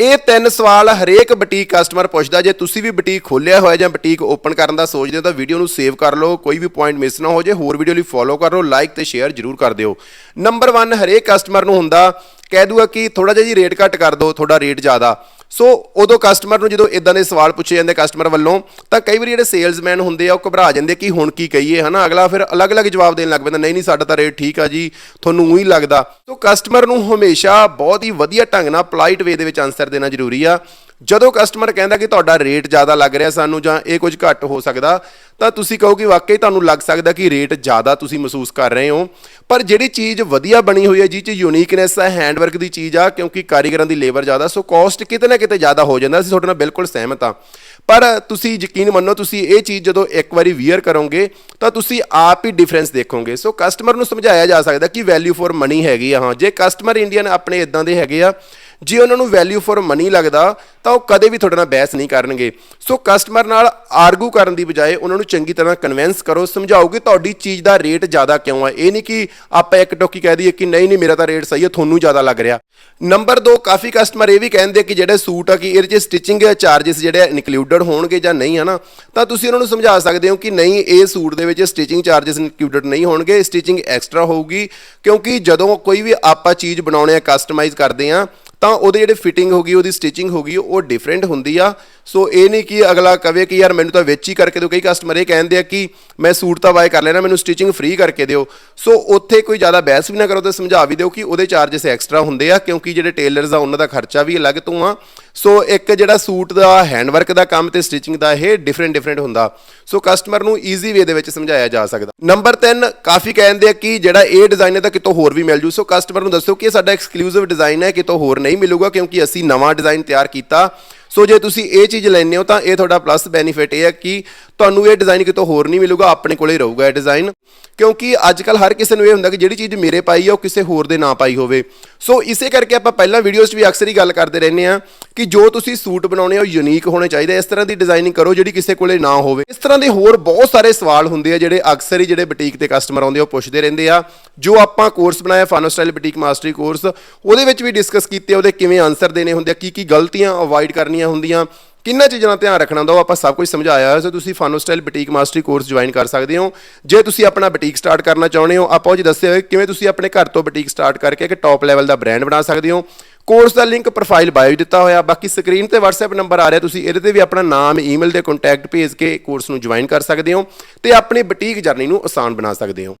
ਇਹ ਤਿੰਨ ਸਵਾਲ ਹਰੇਕ ਬੁਟੀਕ ਕਸਟਮਰ ਪੁੱਛਦਾ, ਜੇ ਤੁਸੀਂ ਵੀ ਬੁਟੀਕ ਖੋਲਿਆ ਹੋਇਆ ਜਾਂ ਬੁਟੀਕ ਓਪਨ ਕਰਨ ਦਾ ਸੋਚਦੇ ਹੋ ਤਾਂ ਵੀਡੀਓ ਨੂੰ ਸੇਵ ਕਰ ਲਓ, ਕੋਈ ਵੀ ਪੁਆਇੰਟ ਮਿਸ ਨਾ ਹੋ ਜੇ ਹੋਰ ਵੀਡੀਓ ਲਈ ਫੋਲੋ ਕਰ ਲਓ ਲਾਈਕ ਤੇ ਸ਼ੇਅਰ ਜਰੂਰ ਕਰ ਦਿਓ। ਨੰਬਰ 1 ਹਰੇਕ ਕਸਟਮਰ ਨੂੰ ਹੁੰਦਾ ਕਹਿ ਦੂਗਾ ਕਿ ਥੋੜਾ ਜਿਹਾ ਜੀ ਰੇਟ ਘੱਟ ਕਰ ਦਿਓ, ਤੁਹਾਡਾ ਰੇਟ ਜ਼ਿਆਦਾ। ਸੋ ਉਦੋਂ ਕਸਟਮਰ ਨੂੰ ਜਦੋਂ ਇਦਾਂ ਦੇ ਸਵਾਲ ਪੁੱਛੇ ਜਾਂਦੇ ਕਸਟਮਰ ਵੱਲੋਂ, ਤਾਂ ਕਈ ਵਾਰੀ ਜਿਹੜੇ ਸੇਲਸਮੈਨ ਹੁੰਦੇ ਆ, ਉਹ ਘਬਰਾ ਜਾਂਦੇ ਕਿ ਹੁਣ ਕੀ ਕਹੀਏ, ਹਨਾ? ਅਗਲਾ ਫਿਰ ਅਲੱਗ-ਅਲੱਗ ਜਵਾਬ ਦੇਣ ਲੱਗ ਪੈਂਦਾ, ਨਹੀਂ ਨਹੀਂ, ਸਾਡਾ ਤਾਂ ਰੇਟ ਠੀਕ ਆ ਜੀ, ਤੁਹਾਨੂੰ ਉਹੀ ਲੱਗਦਾ। ਸੋ ਕਸਟਮਰ ਨੂੰ ਹਮੇਸ਼ਾ ਬਹੁਤ ਹੀ ਵਧੀਆ ਢੰਗ ਨਾਲ ਪੋਲਾਈਟ ਵੇ ਦੇ ਵਿੱਚ ਆਨਸਰ ਦੇਣਾ ਜ਼ਰੂਰੀ ਆ। ਜਦੋਂ ਕਸਟਮਰ ਕਹਿੰਦਾ ਕਿ ਤੁਹਾਡਾ ਰੇਟ ਜ਼ਿਆਦਾ ਲੱਗ ਰਿਹਾ ਸਾਨੂੰ ਜਾਂ ਇਹ ਕੁਝ ਘੱਟ ਹੋ ਸਕਦਾ ਤਾਂ ਤੁਸੀਂ ਕਹੋ ਕਿ ਵਾਕਈ ਤੁਹਾਨੂੰ ਲੱਗ ਸਕਦਾ ਕਿ ਰੇਟ ਜ਼ਿਆਦਾ ਤੁਸੀਂ ਮਹਿਸੂਸ ਕਰ ਰਹੇ ਹੋ। ਪਰ ਜਿਹੜੀ ਚੀਜ਼ ਵਧੀਆ ਬਣੀ ਹੋਈ ਹੈ ਜਿਹ 'ਚ ਯੂਨੀਕਨੈਸ ਹੈ ਹੈਂਡਵਰਕ ਦੀ ਚੀਜ਼ ਆ, ਕਿਉਂਕਿ ਕਾਰੀਗਰਾਂ ਦੀ ਲੇਬਰ ਜ਼ਿਆਦਾ ਸੋ ਕਾਸਟ ਕਿਤੇ ਨਾ ਕਿਤੇ ਜ਼ਿਆਦਾ ਹੋ ਜਾਂਦਾ, ਅਸੀਂ ਤੁਹਾਡੇ ਨਾਲ ਬਿਲਕੁਲ ਸਹਿਮਤ ਆ ਪਰ ਤੁਸੀਂ ਯਕੀਨ ਮੰਨੋ, ਤੁਸੀਂ ਇਹ ਚੀਜ਼ ਜਦੋਂ ਇੱਕ ਵਾਰੀ ਵੀਅਰ ਕਰੋਗੇ, ਤਾਂ ਤੁਸੀਂ ਆਪ ਹੀ ਡਿਫਰੈਂਸ ਦੇਖੋਗੇ। ਸੋ ਕਸਟਮਰ ਨੂੰ ਸਮਝਾਇਆ ਜਾ ਸਕਦਾ ਕਿ ਵੈਲਿਊ ਫॉर ਮਨੀ ਹੈਗੀ ਆ, ਹਾਂ, ਜੇ ਕਸਟਮਰ ਇੰਡੀਅਨ ਆਪਣੇ ਇਦਾਂ ਦੇ ਹੈਗੇ ਆ ਜੇ ਉਹਨਾਂ ਨੂੰ ਵੈਲਿਊ ਫॉर ਮਨੀ ਲੱਗਦਾ, ਤਾਂ ਉਹ ਕਦੇ ਵੀ ਤੁਹਾਡੇ ਨਾਲ ਬਹਿਸ ਨਹੀਂ ਕਰਨਗੇ। ਸੋ ਕਸਟਮਰ ਨਾਲ ਆਰਗੂ ਕਰਨ ਦੀ ਬਜਾਏ ਉਹਨਾਂ ਨੂੰ ਚੰਗੀ ਤਰ੍ਹਾਂ ਕਨਵਿੰਸ ਕਰੋ, ਸਮਝਾਓ ਕਿ ਤੁਹਾਡੀ ਚੀਜ਼ ਦਾ ਰੇਟ ਜ਼ਿਆਦਾ ਕਿਉਂ ਹੈ ਇਹ ਨਹੀਂ ਕਿ ਆਪਾਂ ਇੱਕ ਟੋਕੀ ਕਹਿ ਦਈਏ ਕਿ ਨਹੀਂ ਨਹੀਂ, ਮੇਰਾ ਤਾਂ ਰੇਟ ਸਹੀ ਹੈ ਤੁਹਾਨੂੰ ਜ਼ਿਆਦਾ ਲੱਗ ਰਿਹਾ। ਨੰਬਰ 2 ਕਾਫੀ ਕਸਟਮਰ ਇਹ ਵੀ ਕਹਿੰਦੇ ਕਿ ਜਿਹੜੇ ਸੂਟ ਆ, ਕਿ ਇਹਦੇ 'ਚ ਸਟਿਚਿੰਗ ਚਾਰजेस ਜਿਹੜੇ ਇਨਕਲੂਡਡ ਹੋਣਗੇ ਜਾਂ ਨਹੀਂ, ਹਨਾ? ਤਾਂ ਤੁਸੀਂ ਉਹਨਾਂ ਨੂੰ ਸਮਝਾ ਸਕਦੇ ਹੋ ਕਿ ਨਹੀਂ, ਇਹ ਸੂਟ ਦੇ ਵਿੱਚ ਸਟਿਚਿੰਗ ਚਾਰजेस ਇਨਕਲੂਡਡ ਨਹੀਂ ਹੋਣਗੇ ਸਟਿਚਿੰਗ ਐਕਸਟਰਾ ਹੋਊਗੀ। ਕਿਉਂਕਿ ਜਦੋਂ ਕੋਈ ਵੀ ਆਪਾਂ ਚੀਜ਼ ਬਣਾਉਣੇ ਆ ਕਸਟਮਾਈਜ਼ ਕਰਦੇ ਆ ਤਾਂ ਉਹਦੇ ਜਿਹੜੇ ਫਿਟਿੰਗ ਹੋਗੀ ਉਹਦੀ ਸਟਿਚਿੰਗ ਹੋਗੀ ਉਹ ਡਿਫਰੈਂਟ ਹੁੰਦੀ ਆ। ਸੋ ਇਹ ਨਹੀਂ ਕਿ ਅਗਲਾ ਕਵੇ ਕਿ ਯਾਰ ਮੈਨੂੰ ਤਾਂ ਵਿੱਚ ਹੀ ਕਰਕੇ ਦਿਓ, ਕਈ ਕਸਟਮਰ ਇਹ ਕਹਿੰਦੇ ਆ ਕਿ ਮੈਂ ਸੂਟ ਤਾਂ ਬਾਏ ਕਰ ਲੈਣਾ, ਮੈਨੂੰ ਸਟਿਚਿੰਗ ਫ੍ਰੀ ਕਰਕੇ ਦਿਓ। ਸੋ ਉੱਥੇ ਕੋਈ ਜ਼ਿਆਦਾ ਬਹਿਸ ਵੀ ਨਾ ਕਰੋ ਤੇ ਸਮਝਾ ਵੀ ਦਿਓ ਕਿ ਉਹਦੇ ਚਾਰजेस ਐਕਸਟਰਾ ਹੁੰਦੇ ਆ, ਕਿਉਂਕਿ ਜਿਹੜੇ ਟੇਲਰਸ ਆ, ਉਹਨਾਂ ਦਾ ਖਰਚਾ ਵੀ ਅਲੱਗ ਤੋਂ ਆ। ਸੋ ਇੱਕ ਜਿਹੜਾ ਸੂਟ ਦਾ ਹੈਂਡਵਰਕ ਦਾ ਕੰਮ ਤੇ ਸਟਿਚਿੰਗ ਦਾ, ਇਹ ਡਿਫਰੈਂਟ ਡਿਫਰੈਂਟ ਹੁੰਦਾ। ਸੋ ਕਸਟਮਰ ਨੂੰ ਈਜ਼ੀ ਵੇ ਦੇ ਵਿੱਚ ਸਮਝਾਇਆ ਜਾ ਸਕਦਾ। ਨੰਬਰ 3 ਕਾਫੀ ਕਹਿੰਦੇ ਆ ਕਿ ਜਿਹੜਾ ਇਹ ਡਿਜ਼ਾਈਨ ਹੈ ਤਾਂ ਕਿਤੋਂ ਹੋਰ ਵੀ ਮਿਲ ਜੂ। ਸੋ ਕਸਟਮਰ ਨੂੰ ਦੱਸੋ ਕਿ ਇਹ ਸਾਡਾ ਐਕਸਕਲੂਸਿਵ ਡਿਜ਼ਾਈਨ ਹੈ, ਕਿਤੋਂ ਹੋਰ ਨਹੀਂ ਮਿਲੂਗਾ, ਕਿਉਂਕਿ ਅਸੀਂ ਨਵਾਂ ਡਿਜ਼ਾਈਨ ਤਿਆਰ ਕੀਤਾ। ਸੋ ਜੇ ਤੁਸੀਂ ਇਹ ਚੀਜ਼ ਲੈਂਦੇ ਹੋ, ਤਾਂ ਇਹ ਤੁਹਾਡਾ ਪਲੱਸ ਬੈਨੀਫਿਟ ਇਹ ਹੈ ਕਿ ਤੁਹਾਨੂੰ ਇਹ ਡਿਜ਼ਾਈਨ ਕਿਤੋਂ ਹੋਰ ਨਹੀਂ ਮਿਲੂਗਾ, ਆਪਣੇ ਕੋਲੇ ਰਹੂਗਾ ਇਹ ਡਿਜ਼ਾਈਨ ਕਿਉਂਕਿ ਅੱਜ ਕੱਲ ਹਰ ਕਿਸੇ ਨੂੰ ਇਹ ਹੁੰਦਾ ਕਿ ਜਿਹੜੀ ਚੀਜ਼ ਮੇਰੇ ਪਾਈ ਆ, ਉਹ ਕਿਸੇ ਹੋਰ ਦੇ ਨਾ ਪਾਈ ਹੋਵੇ। ਸੋ ਇਸੇ ਕਰਕੇ ਆਪਾਂ ਪਹਿਲਾਂ ਵੀਡੀਓਜ਼ 'ਚ ਵੀ ਅਕਸਰ ਹੀ ਗੱਲ ਕਰਦੇ ਰਹਿੰਦੇ ਆ ਕਿ ਜੋ ਤੁਸੀਂ ਸੂਟ ਬਣਾਉਣੇ ਆ, ਉਹ ਯੂਨੀਕ ਹੋਣੇ ਚਾਹੀਦੇ ਇਸ ਤਰ੍ਹਾਂ ਦੀ ਡਿਜ਼ਾਈਨਿੰਗ ਕਰੋ ਜਿਹੜੀ ਕਿਸੇ ਕੋਲੇ ਨਾ ਹੋਵੇ। ਇਸ ਤਰ੍ਹਾਂ ਦੇ ਹੋਰ ਬਹੁਤ ਸਾਰੇ ਸਵਾਲ ਹੁੰਦੇ ਆ ਜਿਹੜੇ ਅਕਸਰ ਹੀ ਜਿਹੜੇ ਬੁਟੀਕ ਤੇ ਕਸਟਮਰ ਆਉਂਦੇ ਆ, ਉਹ ਪੁੱਛਦੇ ਰਹਿੰਦੇ ਆ। ਜੋ ਆਪਾਂ ਕੋਰਸ ਬਣਾਇਆ ਫਾਨੋ ਸਟਾਈਲ ਬੁਟੀਕ ਮਾਸਟਰੀ ਕੋਰਸ ਉਹਦੇ ਵਿੱਚ ਵੀ ਡਿਸਕਸ ਕੀਤੇ, ਉਹਦੇ ਕਿਵੇਂ ਆਨਸਰ ਦੇਣੇ ਹੁੰਦੇ ਆ ਕੀ ਕੀ ਗਲਤੀਆਂ ਅਵੋਇਡ ਕਰਨੀਆਂ ਹੁੰਦੀਆਂ ਕਿੰਨਾ ਚੀਜ਼ਾਂ ਦਾ ਧਿਆਨ ਰੱਖਣਾ ਹੁੰਦਾ ਉਹ ਆਪਾਂ ਸਭ ਕੁਝ ਸਮਝਾਇਆ ਹੋਇਆ। ਸੋ ਤੁਸੀਂ ਫਾਨੋ style boutique mastery course join ਕਰ ਸਕਦੇ ਹੋ। ਜੇ ਤੁਸੀਂ ਆਪਣਾ ਬੁਟੀਕ ਸਟਾਰਟ ਕਰਨਾ ਚਾਹੁੰਦੇ ਹੋ, ਆਪਾਂ ਉਹ ਜੀ ਦੱਸਿਆ ਹੋਇਆ ਕਿਵੇਂ ਤੁਸੀਂ ਆਪਣੇ ਘਰ ਤੋਂ ਬੁਟੀਕ ਸਟਾਰਟ ਕਰਕੇ ਇੱਕ ਟੌਪ ਲੈਵਲ ਦਾ ਬ੍ਰਾਂਡ ਬਣਾ ਸਕਦੇ ਹੋ। ਕੋਰਸ ਦਾ ਲਿੰਕ ਪ੍ਰੋਫਾਈਲ ਬਾਇਓ ਦਿੱਤਾ ਹੋਇਆ। ਬਾਕੀ ਸਕਰੀਨ ਤੇ WhatsApp ਨੰਬਰ ਆ ਰਿਹਾ, ਤੁਸੀਂ ਇਹਦੇ ਤੇ ਵੀ ਆਪਣਾ ਨਾਮ ਈਮੇਲ ਤੇ ਕੰਟੈਕਟ ਭੇਜ ਕੇ ਕੋਰਸ ਨੂੰ ਜੁਆਇਨ ਕਰ ਸਕਦੇ ਹੋ ਤੇ ਆਪਣੀ ਬੁਟੀਕ ਜਰਨੀ ਨੂੰ ਆਸਾਨ ਬਣਾ ਸਕਦੇ ਹੋ।